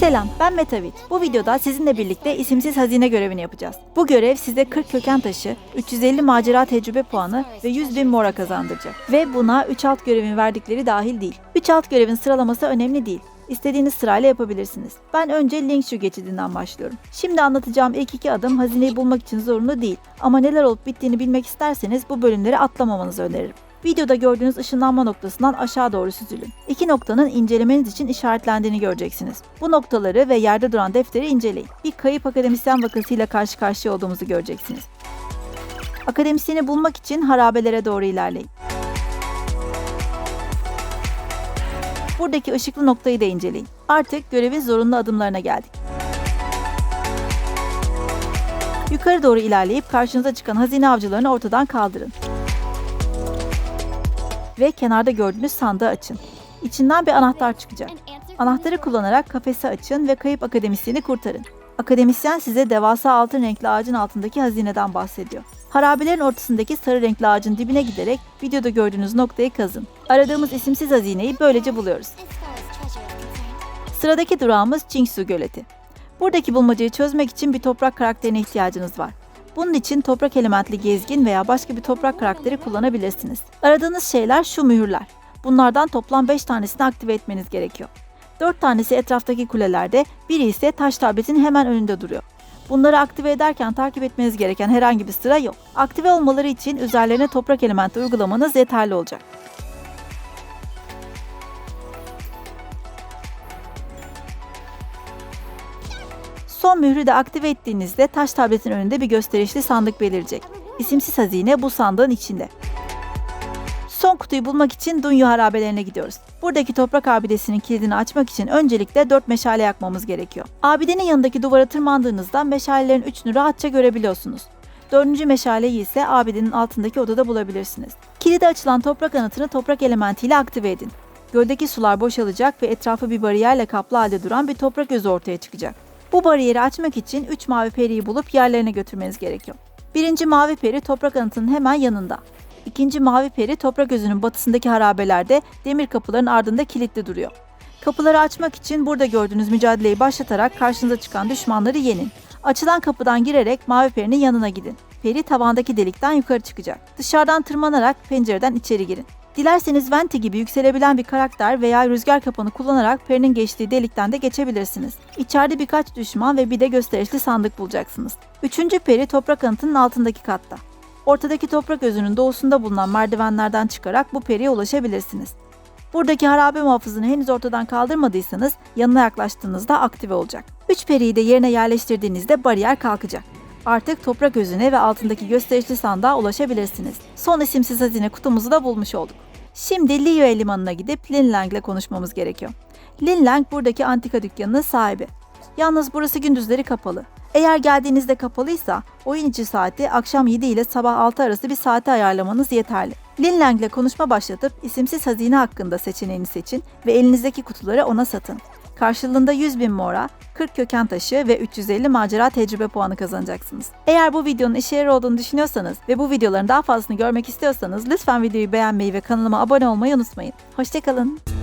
Selam, ben Metavit. Bu videoda sizinle birlikte isimsiz hazine görevini yapacağız. Bu görev size 40 köken taşı, 350 macera tecrübe puanı ve 100 bin mora kazandıracak. Ve buna 3 alt görevin verdikleri dahil değil. 3 alt görevin sıralaması önemli değil. İstediğiniz sırayla yapabilirsiniz. Ben önce Link şu geçidinden başlıyorum. Şimdi anlatacağım ilk iki adım hazineyi bulmak için zorunlu değil. Ama neler olup bittiğini bilmek isterseniz bu bölümleri atlamamanızı öneririm. Videoda gördüğünüz ışınlanma noktasından aşağı doğru süzülün. İki noktanın incelemeniz için işaretlendiğini göreceksiniz. Bu noktaları ve yerde duran defteri inceleyin. Bir kayıp akademisyen vakasıyla karşı karşıya olduğumuzu göreceksiniz. Akademisyeni bulmak için harabelere doğru ilerleyin. Buradaki ışıklı noktayı da inceleyin. Artık görevin zorunlu adımlarına geldik. Yukarı doğru ilerleyip karşınıza çıkan hazine avcılarını ortadan kaldırın. Ve kenarda gördüğünüz sandığı açın. İçinden bir anahtar çıkacak. Anahtarı kullanarak kafesi açın ve kayıp akademisyeni kurtarın. Akademisyen size devasa altın renkli ağacın altındaki hazineden bahsediyor. Harabelerin ortasındaki sarı renkli ağacın dibine giderek videoda gördüğünüz noktayı kazın. Aradığımız isimsiz hazineyi böylece buluyoruz. Sıradaki durağımız Jingsu Göleti. Buradaki bulmacayı çözmek için bir toprak karakterine ihtiyacınız var. Bunun için toprak elementli gezgin veya başka bir toprak karakteri kullanabilirsiniz. Aradığınız şeyler şu mühürler. Bunlardan toplam 5 tanesini aktive etmeniz gerekiyor. 4 tanesi etraftaki kulelerde, biri ise taş tabletin hemen önünde duruyor. Bunları aktive ederken takip etmeniz gereken herhangi bir sıra yok. Aktive olmaları için üzerlerine toprak elementi uygulamanız yeterli olacak. Son mührü de aktive ettiğinizde taş tabletin önünde bir gösterişli sandık belirecek. İsimsiz hazine bu sandığın içinde. Son kutuyu bulmak için Dunyu harabelerine gidiyoruz. Buradaki toprak abidesinin kilidini açmak için öncelikle 4 meşale yakmamız gerekiyor. Abidenin yanındaki duvara tırmandığınızda meşalelerin üçünü rahatça görebiliyorsunuz. Dördüncü meşaleyi ise abidenin altındaki odada bulabilirsiniz. Kilide açılan toprak anıtını toprak elementiyle aktive edin. Göldeki sular boşalacak ve etrafı bir bariyerle kaplı halde duran bir toprak özü ortaya çıkacak. Bu bariyeri açmak için 3 mavi periyi bulup yerlerine götürmeniz gerekiyor. Birinci mavi peri toprak anıtının hemen yanında. İkinci mavi peri toprak özünün batısındaki harabelerde demir kapıların ardında kilitli duruyor. Kapıları açmak için burada gördüğünüz mücadeleyi başlatarak karşınıza çıkan düşmanları yenin. Açılan kapıdan girerek mavi perinin yanına gidin. Peri tavandaki delikten yukarı çıkacak. Dışarıdan tırmanarak pencereden içeri girin. Dilerseniz Venti gibi yükselebilen bir karakter veya rüzgar kapanı kullanarak perinin geçtiği delikten de geçebilirsiniz. İçeride birkaç düşman ve bir de gösterişli sandık bulacaksınız. Üçüncü peri toprak anıtının altındaki katta. Ortadaki toprak özünün doğusunda bulunan merdivenlerden çıkarak bu periye ulaşabilirsiniz. Buradaki harabe muhafızını henüz ortadan kaldırmadıysanız yanına yaklaştığınızda aktive olacak. Üç periyi de yerine yerleştirdiğinizde bariyer kalkacak. Artık toprak özüne ve altındaki gösterişli sandığa ulaşabilirsiniz. Son isimsiz hazine kutumuzu da bulmuş olduk. Şimdi Liyue limanına gidip Lin Lang'le konuşmamız gerekiyor. Lin Lang buradaki antika dükkanının sahibi. Yalnız burası gündüzleri kapalı. Eğer geldiğinizde kapalıysa oyun içi saati akşam 7 ile sabah 6 arası bir saate ayarlamanız yeterli. Lin Lang'le konuşma başlatıp isimsiz hazine hakkında seçeneğini seçin ve elinizdeki kutuları ona satın. Karşılığında 100 bin mora, 40 köken taşı ve 350 macera tecrübe puanı kazanacaksınız. Eğer bu videonun işe yarar olduğunu düşünüyorsanız ve bu videoların daha fazlasını görmek istiyorsanız lütfen videoyu beğenmeyi ve kanalıma abone olmayı unutmayın. Hoşçakalın.